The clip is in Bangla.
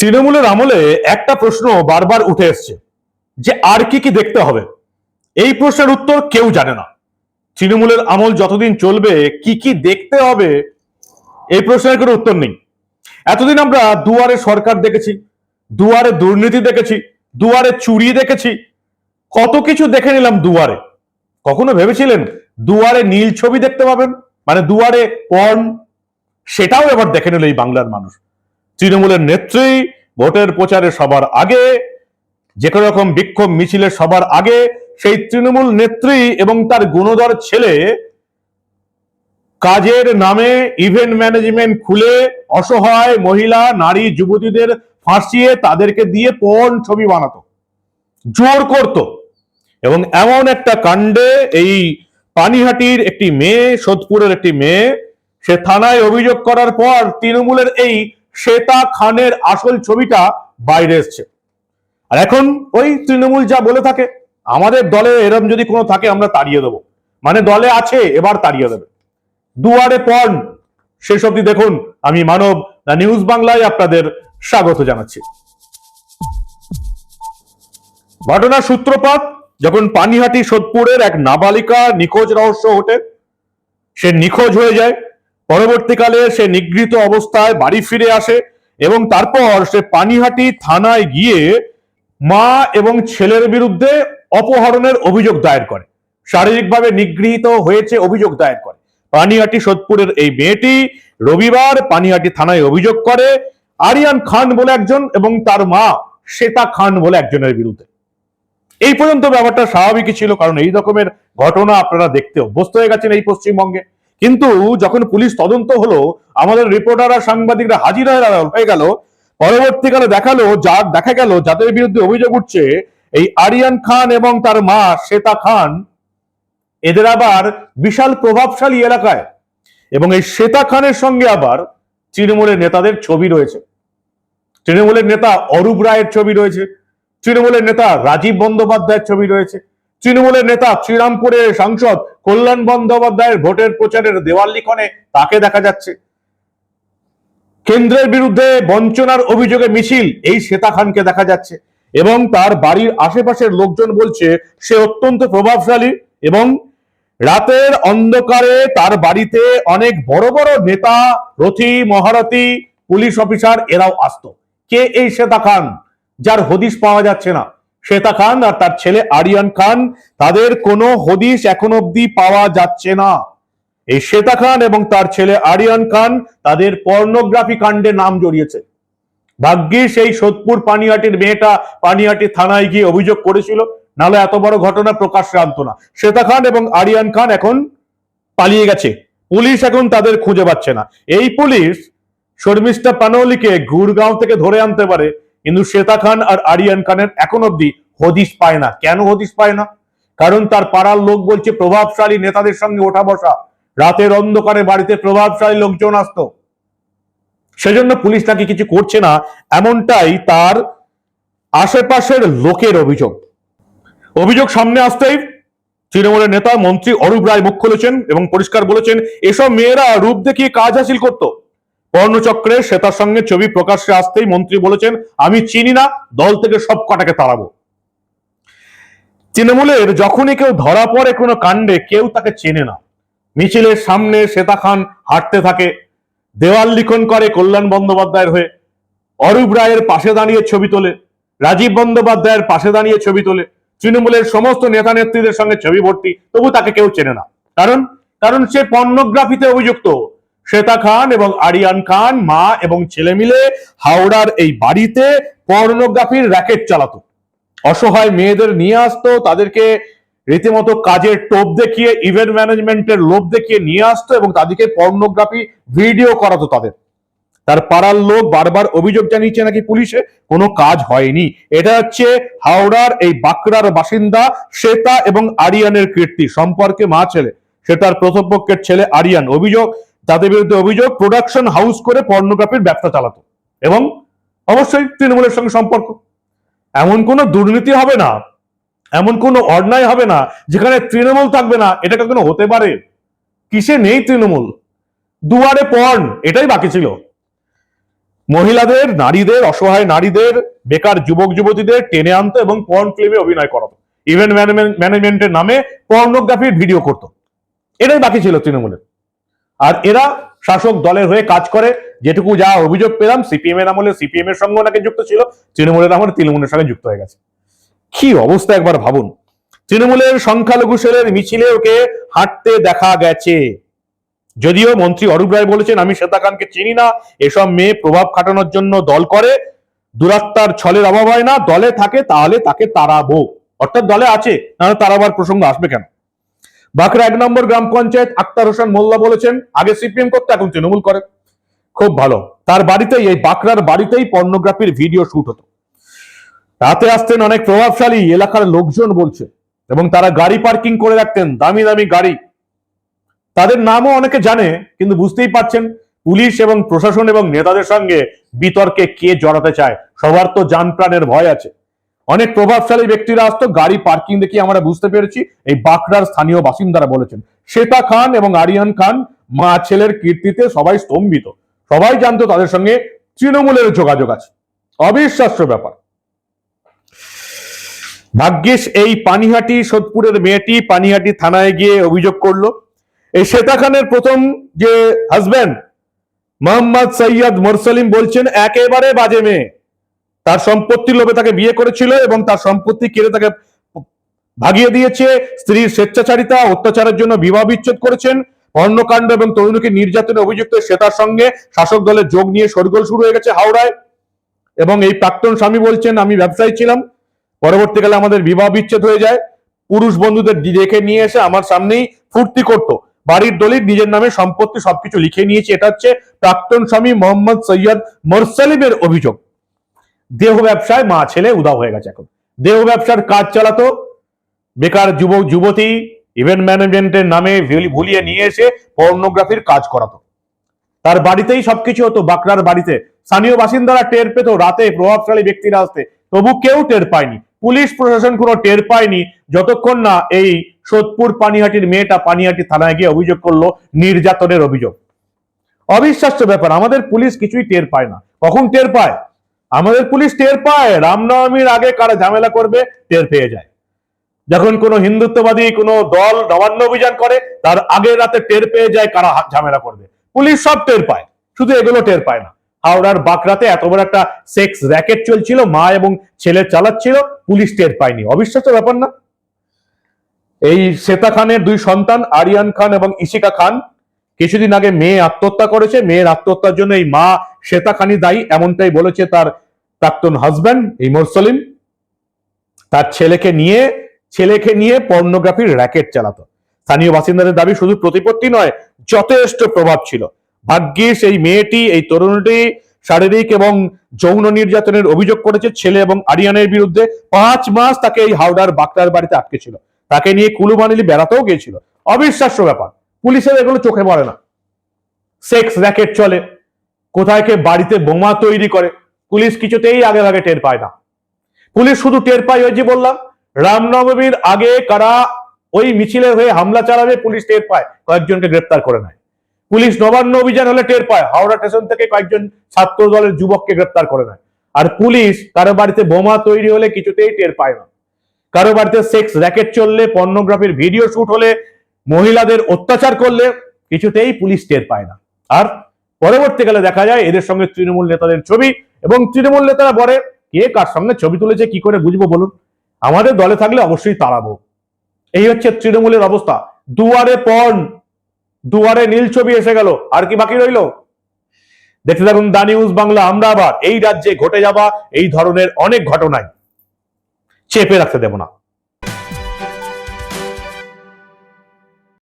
তৃণমূলের আমলে একটা প্রশ্ন বারবার উঠে এসছে যে আর কি কি দেখতে হবে? এই প্রশ্নের উত্তর কেউ জানে না। তৃণমূলের আমল যতদিন চলবে, কি কি দেখতে হবে, এই প্রশ্নের কোনো উত্তর নেই। এতদিন আমরা দুয়ারে সরকার দেখেছি, দুয়ারে দুর্নীতি দেখেছি, দুয়ারে চুরি দেখেছি, কত কিছু দেখে নিলাম দুয়ারে। কখনো ভেবেছিলেন দুয়ারে নীল ছবি দেখতে পাবেন? মানে দুয়ারে পর্ন, সেটাও এবার দেখে নিল এই বাংলার মানুষ। তৃণমূলের নেত্রী, ভোটের প্রচারে সবার আগে যে কোনো রকম বিক্ষোভ মিছিলে সবার আগে, সেই তৃণমূল নেত্রী এবং তার গুণধর ছেলে কাজের নামে ইভেন্ট ম্যানেজমেন্ট খুলে অসহায় মহিলা, নারী, যুবতীদের ফাঁসিয়ে তাদেরকে দিয়ে পণ ছবি বানাতো, জোর করত এবং এমন একটা কাণ্ডে এই পানিহাটির একটি মেয়ে, সোদপুরের একটি মেয়ে, সে থানায় অভিযোগ করার পর তৃণমূলের এই শ্বেতা খানের আসল ছবিটা বাইরে এসছে। আর এখন ওই তৃণমূল যা বলে থাকে, আমাদের দলে এরম যদি কোনো থাকে, আমরা তাড়িয়ে দেবো। মানে দলে আছে, এবার তাড়িয়ে দেবে। দুয়ারে পণ শেষ অব্দি দেখুন, আমি মানব নিউজ বাংলায় আপনাদের স্বাগত জানাচ্ছি। ঘটনার সূত্রপাত, যখন পানিহাটি সোদপুরের এক নাবালিকা নিখোঁজ রহস্য ওঠে, সে নিখোঁজ হয়ে যায়। পরবর্তীকালে সে নিগৃহীত অবস্থায় বাড়ি ফিরে আসে এবং তারপর সে পানিহাটি থানায় গিয়ে মা এবং ছেলের বিরুদ্ধে অপহরণের অভিযোগ দায়ের করে। শারীরিকভাবে নিগৃহীত হয়েছে অভিযোগ দায়ের করে। পানিহাটি সোদপুরের এই মেয়েটি রবিবার পানিহাটি থানায় অভিযোগ করে আরিয়ান খান বলে একজন এবং তার মা শ্বেতা খান বলে একজনের বিরুদ্ধে। এই পর্যন্ত ব্যাপারটা স্বাভাবিকই ছিল, কারণ এই রকমের ঘটনা আপনারা দেখতে অভ্যস্ত হয়ে গেছেন এই পশ্চিমবঙ্গে। কিন্তু যখন পুলিশ তদন্ত হলো, আমাদের রিপোর্টার আর সাংবাদিকরা হাজির হয়ে গেল- পরবর্তীকালে দেখাল, যা দেখা গেল, যাদের বিরুদ্ধে অভিযোগ উঠছে, এই আরিয়ান খান এবং তার মা শ্বেতা খান, এদের আবার বিশাল প্রভাবশালী এলাকায়। এবং এই শ্বেতা খানের সঙ্গে আবার তৃণমূলের নেতাদের ছবি রয়েছে। তৃণমূলের নেতা অরূপ রায়ের ছবি রয়েছে। তৃণমূলের নেতা রাজীব বন্দ্যোপাধ্যায়ের ছবি রয়েছে। তৃণমূলের নেতা শ্রীরামপুরের সাংসদ কল্যাণ বন্দ্যোপাধ্যায়ের ভোটের প্রচারের দেওয়াল লিখনে তাকে দেখা যাচ্ছে। কেন্দ্রের বিরুদ্ধে বঞ্চনার অভিযোগে মিছিল, এই শ্বেতা খানকে দেখা যাচ্ছে। এবং তার বাড়ির আশেপাশের লোকজন বলছে, সে অত্যন্ত প্রভাবশালী এবং রাতের অন্ধকারে তার বাড়িতে অনেক বড় বড় নেতা, রথী, মহারথী, পুলিশ অফিসার, এরাও আসতো। কে এই শ্বেতা খান, যার হদিশ পাওয়া যাচ্ছে না? শ্বেতা খান আর তার ছেলে আরিয়ান খান, তাদের কোনো হদিশ এখন অব্দি পাওয়া যাচ্ছে না। এই শ্বেতা খান এবং তার ছেলে আরিয়ান খান তাদের পর্নোগ্রাফি কাণ্ডে নাম জড়িয়েছে। ভাগ্যিস সেই সোদপুর পানিহাটির মেয়েটা পানিহাটি থানায় গিয়ে অভিযোগ করেছিল, নাহলে এত বড় ঘটনা প্রকাশ্যে আনতো না। শ্বেতা খান এবং আরিয়ান খান এখন পালিয়ে গেছে। পুলিশ এখন তাদের খুঁজে পাচ্ছে না। এই পুলিশ শর্মিষ্ঠা পানৌলিকে গুরগাঁও থেকে ধরে আনতে পারে কিন্তু শ্বেতা খান আর আরিয়ান খানের এখন অব্দি হদিশ পায় না। কেন হদিশ পায় না? কারণ তার পাড়ার লোক বলছে, প্রভাবশালী নেতাদের সঙ্গে ওঠা বসা। রাতের অন্ধকারে বাড়িতে প্রভাবশালী লোকজন আসতো। সেজন্য পুলিশ নাকি কিছু করছে না, এমনটাই তার আশেপাশের লোকের অভিযোগ। অভিযোগ সামনে আসতেই তৃণমূলের নেতা মন্ত্রী অরূপ রায় মুখ খুলেছেন এবং পরিষ্কার বলেছেন, এসব মেয়েরা রূপ দেখিয়ে কাজ হাসিল করত। পর্ণচক্রে শ্বেতার সঙ্গে ছবি প্রকাশ্যে আসতেই মন্ত্রী বলেছেন, আমি চিনি না, দল থেকে সব কটাকে তাড়াবো। তৃণমূলের যখনই কেউ ধরা পড়ে কোনো কাণ্ডে, কেউ তাকে চেনে না। মিছিলের সামনে শ্বেতা খান হাঁটতে থাকে, দেওয়াল লিখন করে কল্যাণ বন্দ্যোপাধ্যায়ের হয়ে, অরূপ রায়ের পাশে দাঁড়িয়ে ছবি তোলে, রাজীব বন্দ্যোপাধ্যায়ের পাশে দাঁড়িয়ে ছবি তোলে, তৃণমূলের সমস্ত নেতা নেত্রীদের সঙ্গে ছবি ভর্তি, তবু তাকে কেউ চেনে না। কারণ? কারণ সে পর্নোগ্রাফিতে অভিযুক্ত। শ্বেতা খান এবং আরিয়ান খান, মা এবং ছেলে মিলে হাওড়ার এই বাড়িতে পর্নোগ্রাফির র্যাকেট চালাতো। অসহায় মেয়েদের নিয়ে আসতো, তাদেরকে রীতিমতো কাজের টোপ দেখিয়ে ইভেন্ট ম্যানেজমেন্টের লোভ দেখিয়ে নিয়ে আসতো এবং তাদেরকে পর্নোগ্রাফি ভিডিও করাতো তাদের। তার পাড়ার লোক বারবার অভিযোগ জানিয়েছে নাকি পুলিশে, কোনো কাজ হয়নি। এটা হচ্ছে হাওড়ার এই বাঁকড়ার বাসিন্দা শ্বেতা এবং আরিয়ানের কীর্তি, সম্পর্কে মা ছেলে। সেটার প্রথম পক্ষের ছেলে আরিয়ান। অভিযোগ তাদের বিরুদ্ধে অভিযোগ প্রোডাকশন হাউস করে পর্নোগ্রাফির ব্যবসা চালাতো। এবং অবশ্যই তৃণমূলের সঙ্গে সম্পর্ক। এমন কোনো দুর্নীতি হবে না, এমন কোনো অন্যায় হবে না, যেখানে তৃণমূল থাকবে না, এটা কখনো হতে পারে। কিসে নেই তৃণমূল? দুয়ারে পর্ন এটাই বাকি ছিল। মহিলাদের, নারীদের, অসহায় নারীদের, বেকার যুবক, যুবতীদের টেনে আনতো এবং পর্ন ফিল্মে অভিনয় করাতো। ইভেন্ট ম্যানেজমেন্টের নামে পর্নোগ্রাফির ভিডিও করতো। এটাই বাকি ছিল তৃণমূলের। আর এরা শাসক দলের হয়ে কাজ করে। যেটুকু যা অভিযোগ পেলাম, সিপিএম এর আমলে সিপিএম এর সঙ্গে ওনাকে যুক্ত ছিল, তৃণমূলের আমলে তৃণমূলের সঙ্গে যুক্ত হয়ে গেছে। কি অবস্থা একবার ভাবুন। তৃণমূলের সংখ্যালঘু সেলের মিছিলে ওকে হাঁটতে দেখা গেছে। যদিও মন্ত্রী অরূপ রায় বলেছেন, আমি শ্বেতা খানকে চিনি না, এসব মেয়ে প্রভাব খাটানোর জন্য দল করে। দুরাত্মার ছলের অভাব হয় না, দলে থাকে তাহলে তাকে তাড়াবো। অর্থাৎ দলে আছে, নাহলে তাড়াবার প্রসঙ্গ আসবে কেন? বাঁকড়া এক নম্বর গ্রাম পঞ্চায়েত আক্তার হোসেন মোল্লা বলেছেন, আগে সিপিএম করতে, এখন তৃণমূল করে। খুব ভালো। তার বাড়িতেই, এই বাঁকড়ার বাড়িতেই পর্নোগ্রাফির ভিডিও শুট হতো। রাতে আসতেন অনেক প্রভাবশালী এলাকার লোকজন বলছে, এবং তারা গাড়ি পার্কিং করে রাখতেন, দামি দামি গাড়ি। তাদের নামও অনেকে জানে, কিন্তু বুঝতেই পারছেন, পুলিশ এবং প্রশাসন এবং নেতাদের সঙ্গে বিতর্কে কে জড়াতে চায়। সবার তো যান প্রাণের ভয় আছে। অনেক প্রভাবশালী ব্যক্তিরা আসতো, গাড়ি পার্কিং দেখে আমরা বুঝতে পেরেছি, এই বাঁকড়ার স্থানীয় বাসিন্দারা বলেছেন। শ্বেতা খান এবং আরিয়ান খান, মা ছেলের কীর্তিতে সবাই স্তম্ভিত। সবাই জানতো তাদের সঙ্গে তৃণমূলের যোগাযোগ আছে। অবিশ্বাস্য ব্যাপার। ভাগ্যিস এই পানিহাটি, সোদপুরের মেয়েটি পানিহাটি থানায় গিয়ে অভিযোগ করল। এই শ্বেতা খানের প্রথম যে হাজবেন্ড মোহাম্মদ সৈয়দ মোরসলিম বলছেন, একেবারে বাজে মেয়ে। তার সম্পত্তির লোভে তাকে বিয়ে করেছিল এবং তার সম্পত্তি কেড়ে তাকে ভাগিয়ে দিয়েছে। স্ত্রীর স্বেচ্ছাচারিতা, অত্যাচারের জন্য বিবাহ বিচ্ছেদ করেছেন। অন্নকাণ্ড এবং তরুণীকে নির্যাতনে অভিযুক্ত শ্বেতার সঙ্গে শাসক দলের যোগ নিয়ে সরগোল শুরু হয়ে গেছে হাওড়ায়। এবং এই প্রাক্তন স্বামী বলছেন, আমি ব্যবসায়ী ছিলাম। পরবর্তীকালে আমাদের বিবাহ বিচ্ছেদ হয়ে যায়। পুরুষ বন্ধুদের দেখে নিয়ে এসে আমার সামনেই ফুর্তি করতো। বাড়ির দলিল, নিজের নামে সম্পত্তি সবকিছু লিখে নিয়েছে। এটা হচ্ছে প্রাক্তন স্বামী মোহাম্মদ সৈয়দ মোরসালিমের অভিযোগ। দেহ ব্যবসায় মা ছেলে উদাও হয়ে গেছে এখন। দেহ ব্যবসার কাজ চালাতো, বেকার যুবক যুবতী ইভেন্ট ম্যানেজমেন্টের নামে ভুলি- ভুলিয়ে নিয়ে এসে পর্নোগ্রাফির কাজ করাতো। তার বাড়িতেই সবকিছু হতো, বাঁকড়ার বাড়িতে। স্থানীয় বাসিন্দারা টের পেত, রাতে প্রভাবশালী ব্যক্তিরা আসতে। তবু কেউ টের পায়নি। পুলিশ প্রশাসন কোনো টের পায়নি। যতক্ষণ না এই সোদপুর পানিহাটির মেয়েটা পানিহাটি থানায় গিয়ে অভিযোগ করল, নির্যাতনের অভিযোগ। অবিশ্বাস্য ব্যাপার, আমাদের পুলিশ কিছুই টের পায় না। কখন টের পায়? আমাদের পুলিশ টের পায় রামনবমীর আগে কারা ঝামেলা করবে, টের পেয়ে যায়। যখন কোনো হিন্দুত্ববাদী, কোনো দল নবান্ন অভিযান করে, তার আগের রাতে টের পেয়ে যায় কারা ঝামেলা করবে। পুলিশ সব টের পায়, শুধু এগুলো টের পায় না। হাওড়ার বাঁকড়াতে এত বড় একটা সেক্স র্যাকেট চলছিল, মা এবং ছেলে চালাচ্ছিল, পুলিশ টের পায়নি। অবিশ্বাস্য ব্যাপার না। এই শ্বেতা খানের দুই সন্তান, আরিয়ান খান এবং ইশিকা খান কিছুদিন আগে মেয়ে আত্মহত্যা করেছে। মেয়ের আত্মহত্যার জন্য এই মা শ্বেতা খানি দায়ী, এমনটাই বলেছে তার প্রাক্তন হাজব্যান্ড এই মোরসলিম তার ছেলেকে নিয়ে ছেলেকে নিয়ে পর্নোগ্রাফির র্যাকেট চালাতো। স্থানীয় বাসিন্দাদের দাবি শুধু প্রতিপত্তি নয়, যথেষ্ট প্রভাব ছিল। ভাগ্যিস এই মেয়েটি, এই তরুণীটি শারীরিক এবং যৌন নির্যাতনের অভিযোগ করেছে ছেলে এবং আরিয়ানের বিরুদ্ধে। পাঁচ মাস তাকে এই হাওড়ার বাকরার বাড়িতে আটকে ছিল। তাকে নিয়ে কুলুবানিলি বেড়াতেও গিয়েছিল। অবিশ্বাস্য ব্যাপার। পুলিশের এগুলো চোখে পড়ে না। সেক্স র্যাকেট চলে, কোথায় কে বাড়িতে বোমা তৈরি করে, পুলিশ কিছুতেই আগে আগে টের পায় না। পুলিশ শুধু টের পায় ওই যে বললাম, রামনবমীর আগে কারা ওই মিছিলের হয়ে হামলা চালাবে পুলিশ টের পায়, কয়েকজনকে গ্রেপ্তার করে নেয়। পুলিশ নবান্ন অভিযান হলে টের পায়, হাওড়া স্টেশন থেকে কয়েকজন ছাত্র দলের যুবককে গ্রেপ্তার করে নেয়। আর পুলিশ কারও বাড়িতে বোমা তৈরি হলে কিছুতেই টের পায় না। কারও বাড়িতে সেক্স র্যাকেট চললে পর্নোগ্রাফির ভিডিও শুট হলে মহিলাদের অত্যাচার করলে কিছুতেই পুলিশ টের পায় না। আর পরবর্তীকালে দেখা যায় এদের সঙ্গে তৃণমূল নেতাদের ছবি এবং তৃণমূল নেতারা বলে, কে কার সঙ্গে ছবি তুলেছে, কি করে বুঝব বলুন? আমাদের দলে থাকলে অবশ্যই তাড়াবো। এই হচ্ছে তৃণমূলের অবস্থা। দুয়ারে পণ দুয়ারে নীল ছবি এসে গেল, আর কি বাকি রইল? দেখতে থাকুন দা নিউজ বাংলা, আমরা আবার এই রাজ্যে ঘটে যাওয়া এই ধরনের অনেক ঘটনায় চেপে রাখতে দেব না।